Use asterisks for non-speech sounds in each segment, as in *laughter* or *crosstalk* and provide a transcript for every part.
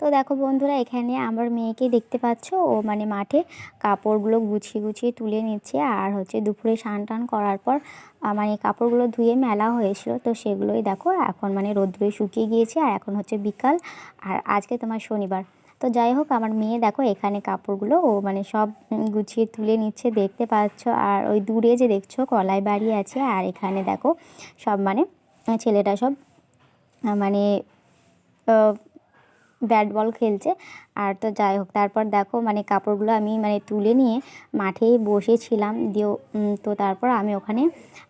তো দেখো বন্ধুরা, এখানে আমার মেয়েকে দেখতে পাচ্ছ? ও মানে মাঠে কাপড়গুলো গুছিয়ে গুছিয়ে তুলে নিচ্ছে আর হচ্ছে দুপুরে স্নান টান করার পর মানে কাপড়গুলো ধুয়ে মেলা হয়েছিল। তো সেগুলোই দেখো, এখন মানে রোদ্রে শুকিয়ে গিয়েছে আর এখন হচ্ছে বিকাল আর আজকে তোমার শনিবার। তো যাই হোক, আমার মেয়ে দেখো এখানে কাপড়গুলো ও মানে সব গুছিয়ে তুলে নিচ্ছে, দেখতে পাচ্ছ। আর ওই দূরে যে দেখছ কলাই বাড়ি আছে আর এখানে দেখো সব মানে ছেলেটা সব মানে ব্যাট বল খেলছে। আর তো যাই হোক, তারপর দেখো মানে কাপড়গুলো আমি মানে তুলে নিয়ে মাঠেই বসেছিলাম। দিয়েও তো তারপর আমি ওখানে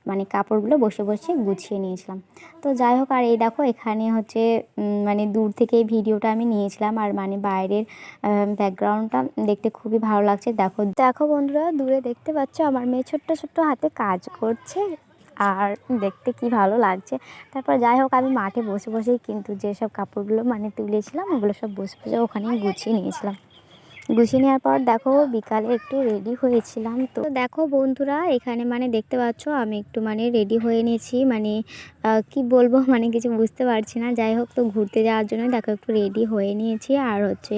মানে কাপড়গুলো বসে বসে গুছিয়ে নিয়েছিলাম। তো যাই হোক, আর এই দেখো এখানে হচ্ছে মানে দূর থেকে ভিডিওটা আমি নিয়েছিলাম। আর মানে বাইরের ব্যাকগ্রাউন্ডটা দেখতে খুবই ভালো লাগছে। দেখো দেখো বন্ধুরা, দূরে দেখতে পাচ্ছ আমার মেয়ে ছোট্ট ছোট্ট হাতে কাজ করছে। আর দেখতে কি ভালো লাগছে। তারপর যাই হোক, আমি মাঠে বসে বসেই কিন্তু যেসব কাপড়গুলো মানে তুলেছিলাম, ওগুলো সব বসে বসে ওখানেই গুছিয়ে নিয়েছিলাম। গুছিয়ে নেওয়ার পর দেখো, বিকালে একটু রেডি হয়েছিলাম। তো দেখো বন্ধুরা, এখানে মানে দেখতে পাচ্ছ, আমি একটু মানে রেডি হয়ে নিয়েছি। মানে কি বলব *laughs* মানে কিছু বুঝতে পারছি না। যাই হোক, তো ঘুরতে যাওয়ার জন্য দেখো একটু রেডি হয়ে নিয়েছি। আর হচ্ছে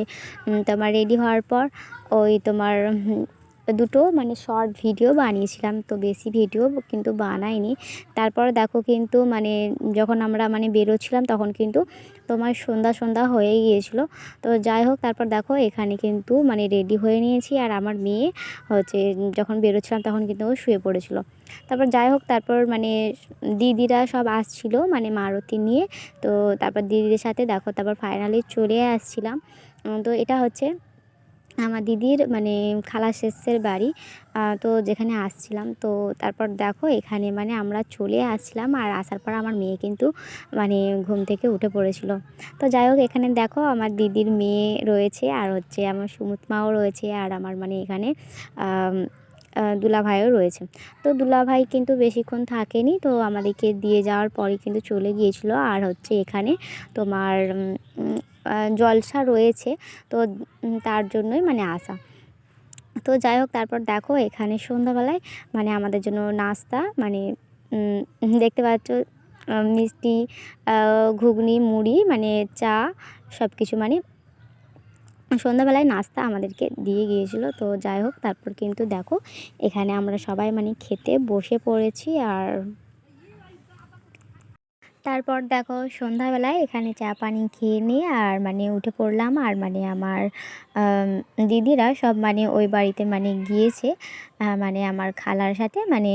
তোমার রেডি হওয়ার পর ওই তোমার দুটো মানে শর্ট ভিডিও বানিয়েছিলাম, তো বেশি ভিডিও কিন্তু বানাইনি। তারপর দেখো কিন্তু মানে যখন আমরা মানে বেরোচ্ছিলাম তখন কিন্তু তোমার সন্ধ্যা সন্ধ্যা হয়ে গিয়েছিল। তো যাই হোক, তারপর দেখো এখানে কিন্তু মানে রেডি হয়ে নিয়েছি আর আমার মেয়ে হচ্ছে যখন বেরোচ্ছিলাম তখন কিন্তু ও শুয়ে পড়েছিল। তারপর যাই হোক, তারপর মানে দিদিরা সব আসছিল মানে মারুতি নিয়ে। তো তারপর দিদিদের সাথে দেখো, তারপর ফাইনালি চলে আসছিলাম। তো এটা হচ্ছে আমার দিদির মানে খালা শেষের বাড়ি। তো যেখানে আসছিলাম, তো তারপর দেখো এখানে মানে আমরা চলে আসছিলাম আর আসার পর আমার মেয়ে কিন্তু মানে ঘুম থেকে উঠে পড়েছিল। তো যাই হোক, এখানে দেখো আমার দিদির মেয়ে রয়েছে আর হচ্ছে আমার সুমুত মাও রয়েছে আর আমার মানে এখানে দুলাভাইও রয়েছে। তো দুলাভাই কিন্তু বেশিক্ষণ থাকেনি, তো আমাদেরকে দিয়ে যাওয়ার পরে কিন্তু চলে গিয়েছিল আর হচ্ছে এখানে তোমার জলসা রয়েছে, তো তার জন্যই মানে আসা। তো যাই হোক, তারপর দেখো এখানে সন্ধ্যাবেলায় মানে আমাদের জন্য নাস্তা মানে দেখতে পাচ্ছ মিষ্টি ঘুগনি, মুড়ি মানে চা সব কিছু মানে সন্ধ্যাবেলায় নাস্তা আমাদেরকে দিয়ে গিয়েছিল। তো যাই হোক, তারপর কিন্তু দেখো এখানে আমরা সবাই মানে খেতে বসে পড়েছি আর তারপর দেখো সন্ধ্যাবেলায় এখানে চা, পানি খেয়ে নিয়ে আর মানে উঠে পড়লাম। আর মানে আমার দিদিরা সব মানে ওই বাড়িতে মানে গিয়েছে মানে আমার খালার সাথে মানে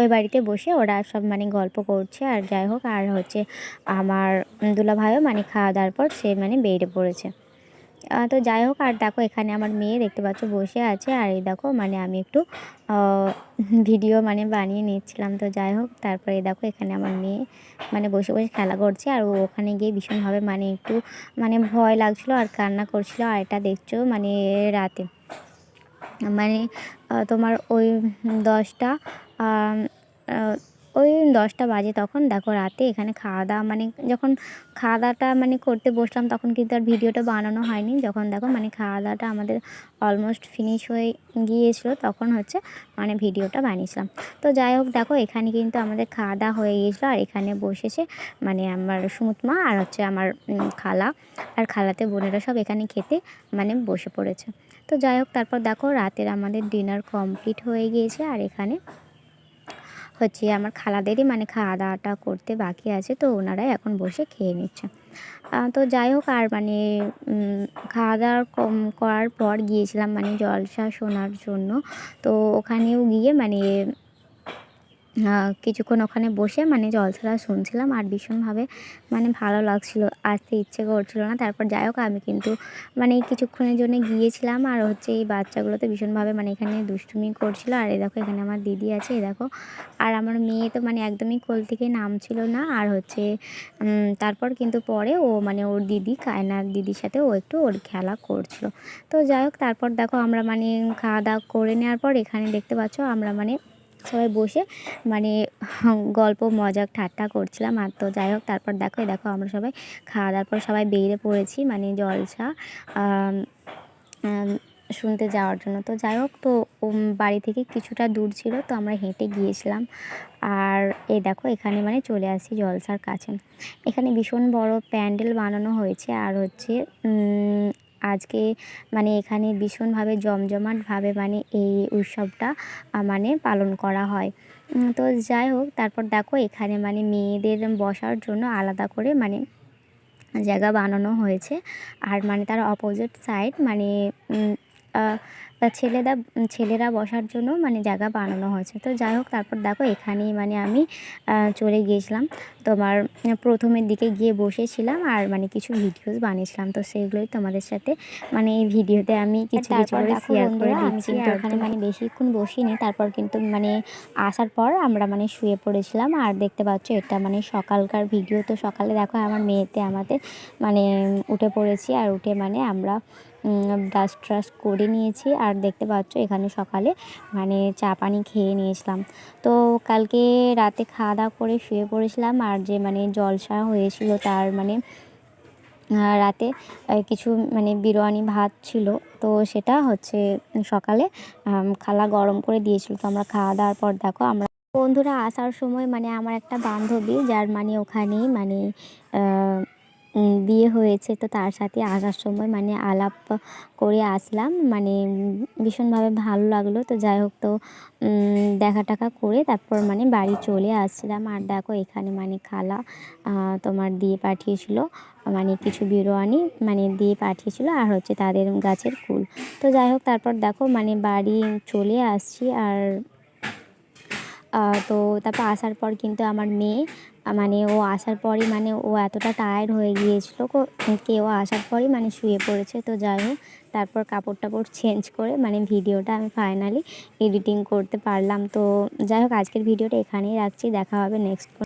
ওই বাড়িতে বসে ওরা সব মানে গল্প করছে। আর যাই হোক, আর হচ্ছে আমার দুলা ভাইও মানে খাওয়া দাওয়ার পর সে মানে বেরিয়ে পড়েছে। তো যাই হোক, আর দেখো এখানে আমার মেয়ে দেখতে পাচ্ছ বসে আছে। আর এই দেখো মানে আমি একটু ভিডিও মানে বানিয়ে নিচ্ছিলাম। তো যাই হোক, তারপরে দেখো এখানে আমার মেয়ে মানে বসে বসে খেলা করছে। আর ওখানে গিয়ে ভীষণভাবে মানে একটু মানে ভয় লাগছিল আর কান্না করছিল। আর এটা দেখছ মানে রাতে মানে তোমার ওই দশটা ওই দশটা বাজে তখন। দেখো রাতে এখানে খাওয়া দাওয়া মানে যখন খাওয়া দাওয়াটা মানে করতে বসলাম তখন কিন্তু আর ভিডিওটা বানানো হয়নি। যখন দেখো মানে খাওয়া দাওয়াটা আমাদের অলমোস্ট ফিনিশ হয়ে গিয়েছিল, তখন হচ্ছে মানে ভিডিওটা বানিয়েছিলাম। তো যাই হোক, দেখো এখানে কিন্তু আমাদের খাওয়া দাওয়া হয়ে গিয়েছিল আর এখানে বসেছে মানে আমার সুমুত মা আর হচ্ছে আমার খালা। আর খালাতে বোনেরা সব এখানে খেতে মানে বসে পড়েছে। তো যাই হোক, তারপর দেখো রাতের আমাদের ডিনার কমপ্লিট হয়ে গিয়েছে আর এখানে হচ্ছে আমার খালাদেরই মানে খাওয়া দাওয়াটা করতে বাকি আছে, তো ওনারাই এখন বসে খেয়ে নিচ্ছে। তো যাই হোক, আর মানে খাওয়া দাওয়া কম করার পর গিয়েছিলাম মানে জলসা শোনার জন্য। তো ওখানেও গিয়ে মানে কিছুক্ষণ ওখানে বসে মানে জলছাড়া শুনছিলাম আর ভীষণভাবে মানে ভালো লাগছিল। আসতে ইচ্ছে করছিল না। তারপর যাই হোক, আমি কিন্তু মানে কিছুক্ষণের জন্য গিয়েছিলাম আর হচ্ছে এই বাচ্চাগুলো তো ভীষণভাবে মানে এখানে দুষ্টুমি করছিল। আর এ দেখো, এখানে আমার দিদি আছে, এই দেখো। আর আমার মেয়ে তো মানে একদমই কোল থেকে নামছিল না। আর হচ্ছে তারপর কিন্তু পরে ও মানে ওর দিদি, কায়নার দিদির সাথে ও একটু ওর খেলা করছিল। তো যাই হোক, তারপর দেখো আমরা মানে খাওয়া দাওয়া করে নেওয়ার পর এখানে দেখতে পাচ্ছ আমরা মানে সবাই বসে মানে গল্প মজা ঠাট্টা করছিলাম। আর তো যাই হোক, তারপর দেখো দেখো আমরা সবাই খাওয়া দাওয়ার পর সবাই বেরিয়ে পড়েছি মানে জলসা শুনতে যাওয়ার জন্য। তো যাই হোক, তো বাড়ি থেকে কিছুটা দূর ছিল, তো আমরা হেঁটে গিয়েছিলাম। আর এই দেখো, এখানে মানে চলে আসি জলসার কাছে। এখানে ভীষণ বড় প্যান্ডেল বানানো হয়েছে, আর হচ্ছে আজকে মানে এখানে ভীষণভাবে জমজমাটভাবে মানে এই উৎসবটা মানে পালন করা হয়। তো যাই হোক, তারপর দেখো এখানে মানে মেয়েদের বসার জন্য আলাদা করে মানে জায়গা বানানো হয়েছে। আর মানে তার অপোজিট সাইড মানে ছেলেরা ছেলেরা বসার জন্য মানে জায়গা বানানো হয়েছে। তো যাই হোক তারপর দেখো এখানেই মানে আমি চলে গিয়েছিলাম। তোমার প্রথমের দিকে গিয়ে বসেছিলাম আর মানে কিছু ভিডিওস বানিয়েছিলাম। তো সেগুলোই তোমাদের সাথে মানে এই ভিডিওতে আমি কিছু কিছু করে শেয়ার করে দিচ্ছি। ওখানে মানে বেশিক্ষণ বসিনি। তারপর কিন্তু মানে আসার পর আমরা মানে শুয়ে পড়েছিলাম। আর দেখতে পাচ্ছ এটা মানে সকালকার ভিডিও তো সকালে দেখো আমার মেয়েতে আমাদের মানে উঠে পড়েছি। আর উঠে মানে আমরা ব্রাশ ট্রাশ করে নিয়েছি আর দেখতে পাচ্ছ এখানে সকালে মানে চা পানি খেয়ে নিয়েছিলাম। তো কালকে রাতে খাওয়া দাওয়া করে শুয়ে পড়েছিলাম আর যে মানে জলসা হয়েছিল তার মানে রাতে কিছু মানে বিরিয়ানি ভাত ছিল। তো সেটা হচ্ছে সকালে খালা গরম করে দিয়েছিল। তো আমরা খাওয়া দাওয়ার পর দেখো আমরা বন্ধুরা আসার সময় মানে আমার একটা বান্ধবী যার মানে ওখানেই মানে বিয়ে হয়েছে। তো তার সাথে আসার সময় মানে আলাপ করে আসলাম। মানে ভীষণভাবে ভালো লাগল। তো যাই হোক তো দেখা টাকা করে তারপর মানে বাড়ি চলে আসছিলাম। আর দেখো এখানে মানে খালা তোমার দিয়ে পাঠিয়েছিল মানে কিছু বিরিয়ানি মানে দিয়ে পাঠিয়েছিল আর হচ্ছে তাদের গাছের ফুল তো যাই হোক তারপর দেখো মানে বাড়ি চলে আসছি। আর তো তারপর আসার পর কিন্তু আমার মেয়ে মানে ও আসার পরই মানে ও এতটা টায়ার্ড হয়ে গিয়েছিল কেউ আসার পরই মানে শুয়ে পড়েছে। তো যাই হোক, তারপর কাপড় টাপড় চেঞ্জ করে মানে ভিডিওটা আমি ফাইনালি এডিটিং করতে পারলাম। তো যাই হোক, আজকের ভিডিওটা এখানেই রাখছি। দেখা হবে নেক্সট